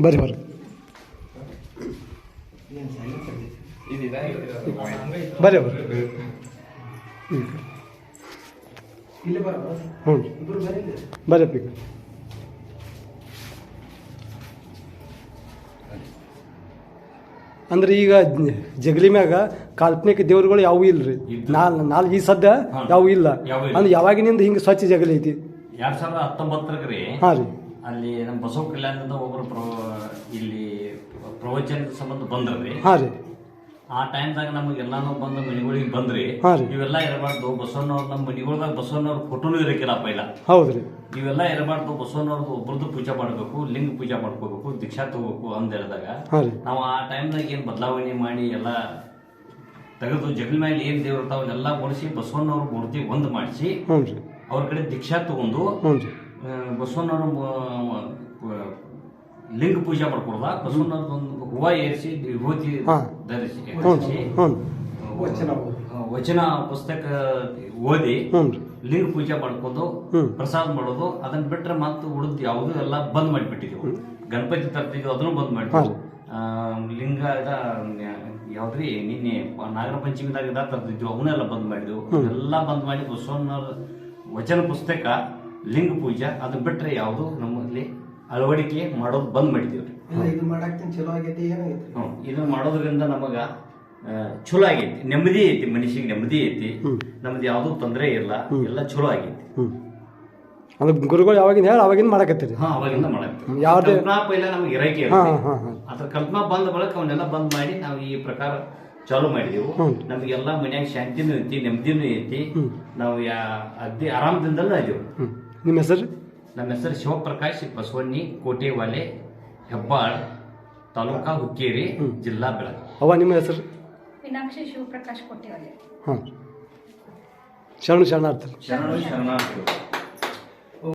ಬರ್ರಿ ಬರ್ರಿ. ಬರ್ರಿ ಬರ್ರಿ. ಹ್ಞೂ ಬರ್ರಿ ಈಗ ಅಂದ್ರೆ ಈಗ ಜಗಲಿ ಮ್ಯಾಗ ಕಾಲ್ಪನಿಕ ದೇವ್ರುಗಳು ಯಾವೂ ರೀ ನಾಲ್ ನಾಲ್ ಈ ಸದ್ಯ ಯಾವೂ ಇಲ್ಲ. ಅಂದ್ರೆ ಯಾವಾಗಿನಿಂದ ಹಿಂಗೆ ಸ್ವಚ್ಛ ಜಗಲಿ ಐತಿ? ಎರಡ್ ಸಾವಿರದ ಹತ್ತೊಂಬತ್ತರಾಗ ರೀ. ಹಾಂ ರೀ. ಅಲ್ಲಿ ನಮ್ಮ ಬಸವ ಕಲ್ಯಾಣದಿಂದ ಒಬ್ಬರು ಪ್ರ ಇಲ್ಲಿ ಪ್ರವಚನದ ಸಂಬಂಧ ಬಂದ್ರಿ ಹಾಂ ರೀ. ಆ ಟೈಮ್ದಾಗ ನಮಗೆಲ್ಲಾನು ಬಂದು ಮನಿಗಳಿಗೆ ಬಂದ್ರಿ. ಇವೆಲ್ಲ ಇರಬಾರ್ದು. ಬಸವಣ್ಣವ್ರ ನಮ್ಮ ಮನಿಗಳ್ದಾಗ ಬಸವಣ್ಣವ್ರ ಫೋಟೋನು ಇರಕ್ಕಿಲ್ಲ ಪೈಲ ಹೌದ್ರಿ. ಇವೆಲ್ಲ ಇರಬಾರ್ದು. ಬಸವಣ್ಣವ್ರದ್ದು ಒಬ್ರದ್ದು ಪೂಜೆ ಮಾಡ್ಬೇಕು ಲಿಂಗ ಪೂಜೆ ಮಾಡ್ಕೋಬೇಕು ದೀಕ್ಷಾ ತಗೋಬೇಕು ಅಂತ ಹೇಳಿದಾಗ ನಾವು ಆ ಟೈಮ್ದಾಗ ಏನು ಬದಲಾವಣೆ ಮಾಡಿ ಎಲ್ಲ ತೆಗೆದು ಜಗಲ್ ಮೇಲೆ ಏನ್ ದೇವ್ರ ಅವನ್ನೆಲ್ಲ ಕೊಡಿಸಿ ಬಸವಣ್ಣವ್ರ ಮೂರ್ತಿ ಒಂದು ಮಾಡಿಸಿ ಅವ್ರ ಕಡೆ ದೀಕ್ಷಾ ತಗೊಂಡು ಬಸವಣ್ಣವ್ರ ಲಿಂಗ ಪೂಜೆ ಮಾಡ್ಕೊಡ್ದ. ಬಸವಣ್ಣವ್ರದ್ದು ಹೂವ ಏರಿಸಿ ವಿಭೂತಿ ಹಾ. ಧರಿಸಿ ಹ್ಞೂ ಧರಿಸಿ, ಹ್ಞೂ ವಚನ ವಚನ ಪುಸ್ತಕ ಓದಿ ಹ್ಞೂ ಲಿಂಗ ಪೂಜೆ ಮಾಡ್ಕೊಂಡು ಹ್ಮ್. ಪ್ರಸಾದ ಮಾಡೋದು ಅದನ್ನ ಬಿಟ್ರೆ ಮತ್ತೆ ಉಳಿದ್ ಯಾವುದು ಎಲ್ಲ ಬಂದ್ ಮಾಡಿಬಿಟ್ಟಿದ್ವಿ. ಗಣಪತಿ ತರ್ತಿದ್ವಿ ಅದನ್ನು ಬಂದ್ ಮಾಡಿದ್ವಿ ಲಿಂಗ ಇದ ಯಾವ್ದ್ರಿ ನಿನ್ನೆ ನಾಗರ ಪಂಚಮಿದಾಗ ಇದ ತರ್ತಿದ್ವಿ ಅವನ್ನೆಲ್ಲ ಬಂದ್ ಮಾಡಿದ್ವು. ಎಲ್ಲ ಬಂದ್ ಮಾಡಿ ಬಸವಣ್ಣವ್ರ ವಚನ ಪುಸ್ತಕ ಲಿಂಗ ಪೂಜೆ ಅದನ್ನ ಬಿಟ್ರೆ ಯಾವುದು ನಮ್ಮಲ್ಲಿ ಅಳವಡಿಕೆ ಮಾಡೋದು ಬಂದ್ ಮಾಡಿದೀವಿ ಇಲ್ಲ ಇದು ಮಾಡಾಕ್ತೀನಿ ಚಲೋ ಆಗೈತಿ ಏನಾಗೈತಿ ಹ್ಮ್. ಇದನ್ನ ಮಾಡೋದ್ರಿಂದ ನಮಗ ಚಲೋ ಆಗೈತಿ. ನೆಮ್ಮದಿ ಐತಿ ಮನುಷ್ಯಗೆ ನೆಮ್ಮದಿ ಐತಿ. ನಮ್ದು ಯಾವ್ದು ತೊಂದರೆ ಇಲ್ಲ ಎಲ್ಲ ಚಲೋ ಆಗೈತಿ. ಅಂದ್ರೆ ಗುರುಗಳು ಯಾವಾಗಿಂದ ಹೇಳಿ ಅವಾಗಿಂದ ಮಾಡಕತ್ತೀರಿ? ಹಾ ಅವಾಗಿಂದ ಮಾಡಾಕ್ತೀವಿ ಯಾವ್ದೇ- ಕಲ್ಪನಾ ಪೈಲ ನಮ್ಗೆ ಇರಕ್ಕೆ ಇರುತ್ತೆ. ಹಾಂ ಹಾಂ ಅದ್ರ ಕಲ್ಪನಾ ಬಂದ ಬಳಿಕ ಅವನ್ನೆಲ್ಲ ಬಂದ್ ಮಾಡಿ ನಾವು ಈ ಪ್ರಕಾರ ಚಾಲು ಮಾಡಿದೆವು. ನಮಗೆಲ್ಲ ಮನ್ಯಾಗ ಶಾಂತಿನೂ ಐತಿ ನೆಮ್ಮದಿನೂ ಐತಿ. ನಾವು ಯಾ ಅಗ್ದಿ ಆರಾಮದಿಂದಲೂ ಇದೆವು ನಿಮ್ಮ ಹೆಸರು? ನಮ್ಮ ಹೆಸರು ಶಿವಪ್ರಕಾಶ್ ಬಸವಣ್ಣಿ ಕೋಟೆವಾಲೆ ಹೆಬ್ಬಾಳ್ ತಾಲೂಕಾ ಹುಕ್ಕೇರಿ ಜಿಲ್ಲಾ ಬೆಳಗಾವಿ ಅವ ನಿಮ್ಮ ಹೆಸರು? ಮೀನಾಕ್ಷಿ ಶಿವಪ್ರಕಾಶ್ ಕೊಟ್ಟಿವಲ್ಲಿ ಹಾಂ ಶರಣು ಶರಣಾರ್ಥಿ. ಶರಣು ಶರಣಾರ್ಥಿಗಳು.